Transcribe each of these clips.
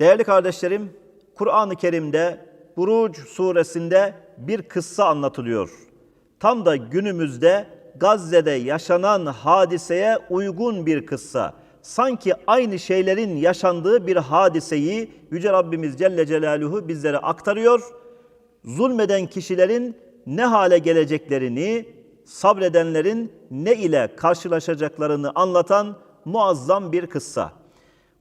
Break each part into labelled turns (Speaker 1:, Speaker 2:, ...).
Speaker 1: Değerli kardeşlerim, Kur'an-ı Kerim'de Buruc suresinde bir kıssa anlatılıyor. Tam da günümüzde Gazze'de yaşanan hadiseye uygun bir kıssa. Sanki aynı şeylerin yaşandığı bir hadiseyi Yüce Rabbimiz Celle Celaluhu bizlere aktarıyor. Zulmeden kişilerin ne hale geleceklerini, sabredenlerin ne ile karşılaşacaklarını anlatan muazzam bir kıssa.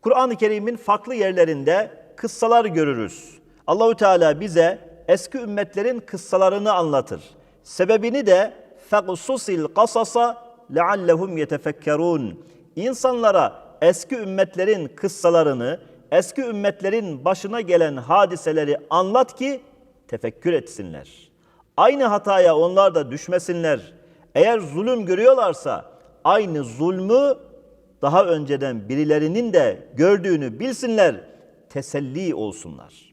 Speaker 1: Kur'an-ı Kerim'in farklı yerlerinde kıssalar görürüz. Allahü Teala bize eski ümmetlerin kıssalarını anlatır. Sebebini de faqsusil kasasa leallehum yetefekkerun. İnsanlara eski ümmetlerin kıssalarını, eski ümmetlerin başına gelen hadiseleri anlat ki tefekkür etsinler. Aynı hataya onlar da düşmesinler. Eğer zulüm görüyorlarsa aynı zulmü daha önceden birilerinin de gördüğünü bilsinler, teselli olsunlar.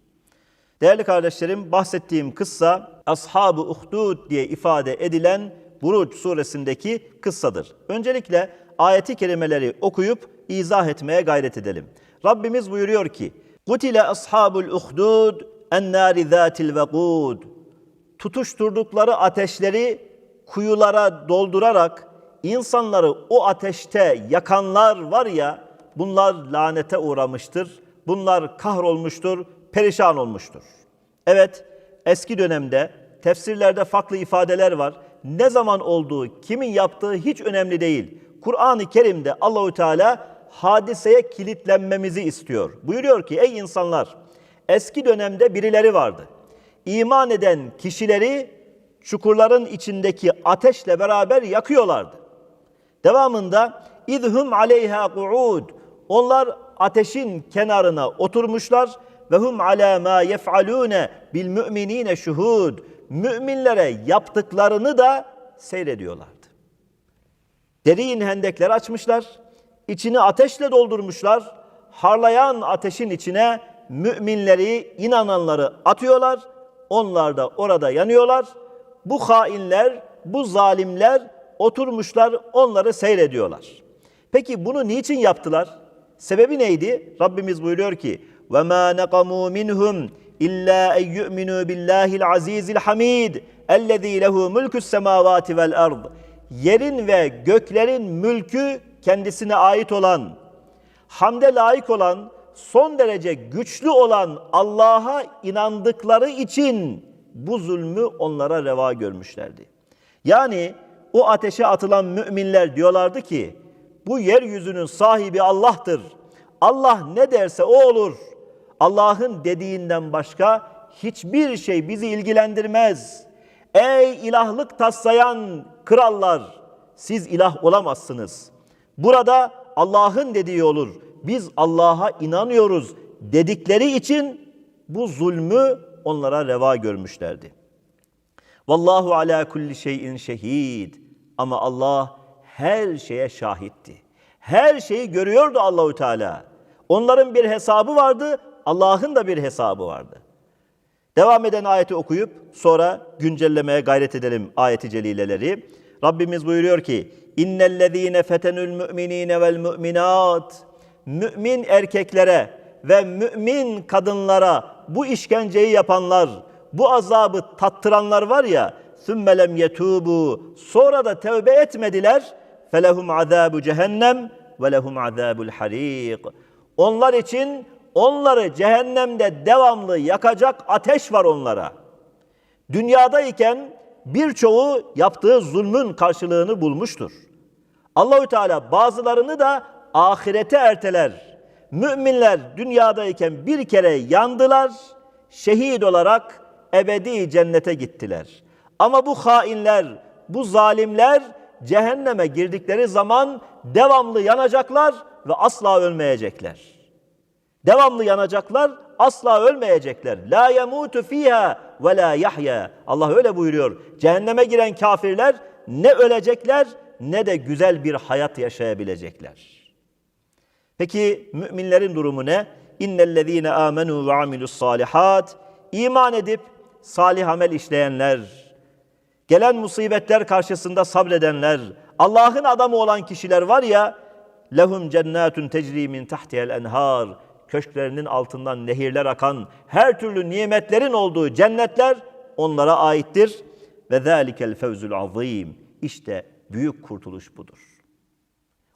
Speaker 1: Değerli kardeşlerim, bahsettiğim kıssa Ashab-ı Uhdud diye ifade edilen Buruc suresindeki kıssadır. Öncelikle ayeti kerimeleri okuyup izah etmeye gayret edelim. Rabbimiz buyuruyor ki: "Kutile ashabul uhdud en-nari zatil vequd." Tutuşturdukları ateşleri kuyulara doldurarak insanları o ateşte yakanlar var ya bunlar lanete uğramıştır. Bunlar kahrolmuştur, perişan olmuştur. Evet, eski dönemde tefsirlerde farklı ifadeler var. Ne zaman olduğu, kimin yaptığı hiç önemli değil. Kur'an-ı Kerim'de Allahü Teala hadiseye kilitlenmemizi istiyor. Buyuruyor ki ey insanlar eski dönemde birileri vardı. İman eden kişileri çukurların içindeki ateşle beraber yakıyorlardı. Devamında idhum aleyha qu'ud. Onlar ateşin kenarına oturmuşlar ve hum ala ma yef'alune bil müminine şuhud. Müminlere yaptıklarını da seyrediyorlardı. Derin hendekler açmışlar, içini ateşle doldurmuşlar. Harlayan ateşin içine müminleri, inananları atıyorlar. Onlar da orada yanıyorlar. Bu hainler, bu zalimler oturmuşlar, onları seyrediyorlar. Peki bunu niçin yaptılar? Sebebi neydi? Rabbimiz buyuruyor ki: "Ve ma naqamu minhum illa en yu'minu billahil azizil hamid ellezî lehu mulkus semavati vel ard." Yerin ve göklerin mülkü kendisine ait olan, hamde layık olan, son derece güçlü olan Allah'a inandıkları için bu zulmü onlara reva görmüşlerdi. Yani o ateşe atılan müminler diyorlardı ki bu yeryüzünün sahibi Allah'tır. Allah ne derse o olur. Allah'ın dediğinden başka hiçbir şey bizi ilgilendirmez. Ey ilahlık taslayan krallar siz ilah olamazsınız. Burada Allah'ın dediği olur. Biz Allah'a inanıyoruz dedikleri için bu zulmü onlara reva görmüşlerdi. Vallahu ala kulli şeyin şehid. Ama Allah her şeye şahitti. Her şeyi görüyordu Allahü Teala. Onların bir hesabı vardı, Allah'ın da bir hesabı vardı. Devam eden ayeti okuyup sonra güncellemeye gayret edelim ayeti celileleri. Rabbimiz buyuruyor ki: "İnnellezîne fetenül müminîne vel müminat" Mümin erkeklere ve mümin kadınlara bu işkenceyi yapanlar, bu azabı tattıranlar var ya, ثُمَّ لَمْ يَتُوبُوا Sonra da tevbe etmediler. فَلَهُمْ عَذَابُ cehennem ve lehum azabul harik. Onlar için onları cehennemde devamlı yakacak ateş var onlara. Dünyadayken birçoğu yaptığı zulmün karşılığını bulmuştur. Allahü Teala bazılarını da ahirete erteler. Müminler dünyadayken bir kere yandılar, şehit olarak ebedi cennete gittiler. Ama bu hainler, bu zalimler cehenneme girdikleri zaman devamlı yanacaklar ve asla ölmeyecekler. Devamlı yanacaklar, asla ölmeyecekler. La yemutu fiha ve la yahya. Allah öyle buyuruyor. Cehenneme giren kafirler ne ölecekler ne de güzel bir hayat yaşayabilecekler. Peki müminlerin durumu ne? İnnellezîne âmenû ve amilus salihat. İman edip salih amel işleyenler, gelen musibetler karşısında sabredenler, Allah'ın adamı olan kişiler var ya, lehum cennetun tecri min tahtihel enhar. köşklerinin altından nehirler akan, her türlü nimetlerin olduğu cennetler onlara aittir. Ve zâlikel fevzul azîm. İşte büyük kurtuluş budur.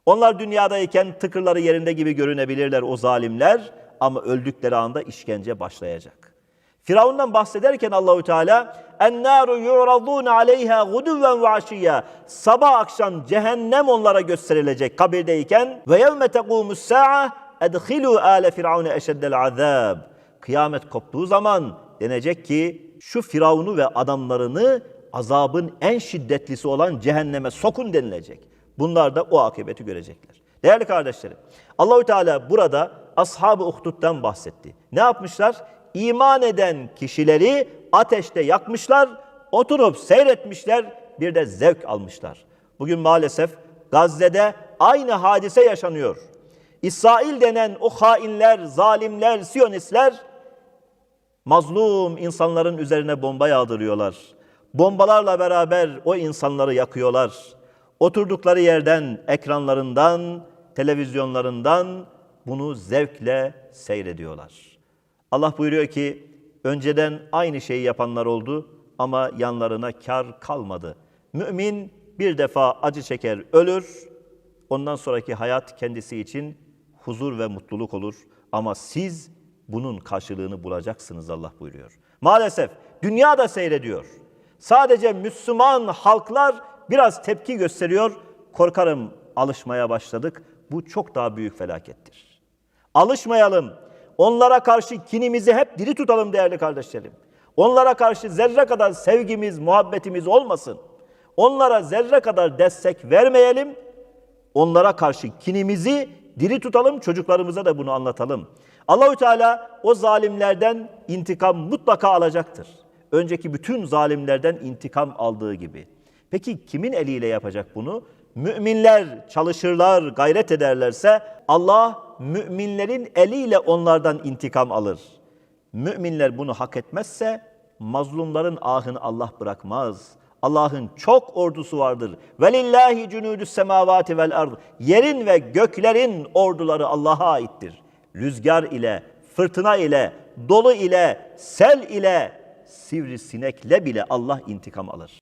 Speaker 1: Onlar dünyadayken tıkırları yerinde gibi görünebilirler o zalimler ama öldükleri anda işkence başlayacak. Firavundan bahsederken Allahü Teala "En-nâru yu'radûne aleyhâ guduven ve aşiyya." Sabah akşam cehennem onlara gösterilecek kabirdeyken ve yevme tekûmus sâ'a edhilû âle firavune eşeddel azâb. Kıyamet koptuğu zaman denecek ki şu Firavun'u ve adamlarını azabın en şiddetlisi olan cehenneme sokun denilecek. Bunlar da o akıbeti görecekler. Değerli kardeşlerim, Allahü Teala burada ashab-ı uhdud'dan bahsetti. Ne yapmışlar? İman eden kişileri ateşte yakmışlar, oturup seyretmişler, bir de zevk almışlar. Bugün maalesef Gazze'de aynı hadise yaşanıyor. İsrail denen o hainler, zalimler, siyonistler mazlum insanların üzerine bomba yağdırıyorlar. Bombalarla beraber o insanları yakıyorlar. Oturdukları yerden, ekranlarından, televizyonlarından bunu zevkle seyrediyorlar. Allah buyuruyor ki önceden aynı şeyi yapanlar oldu ama yanlarına kar kalmadı. Mümin bir defa acı çeker, ölür. Ondan sonraki hayat kendisi için huzur ve mutluluk olur. Ama siz bunun karşılığını bulacaksınız Allah buyuruyor. Maalesef dünya da seyrediyor. Sadece Müslüman halklar biraz tepki gösteriyor. Korkarım alışmaya başladık. Bu çok daha büyük felakettir. Alışmayalım. Onlara karşı kinimizi hep diri tutalım değerli kardeşlerim. Onlara karşı zerre kadar sevgimiz, muhabbetimiz olmasın. Onlara zerre kadar destek vermeyelim. Onlara karşı kinimizi diri tutalım, çocuklarımıza da bunu anlatalım. Allahü Teala o zalimlerden intikam mutlaka alacaktır. Önceki bütün zalimlerden intikam aldığı gibi. Peki kimin eliyle yapacak bunu? Müminler çalışırlar, gayret ederlerse Allah müminlerin eliyle onlardan intikam alır. Müminler bunu hak etmezse mazlumların ahını Allah bırakmaz. Allah'ın çok ordusu vardır. Velillahi cunudus semavati vel ard. Yerin ve göklerin orduları Allah'a aittir. Rüzgar ile, fırtına ile, dolu ile, sel ile, sivrisinekle bile Allah intikam alır.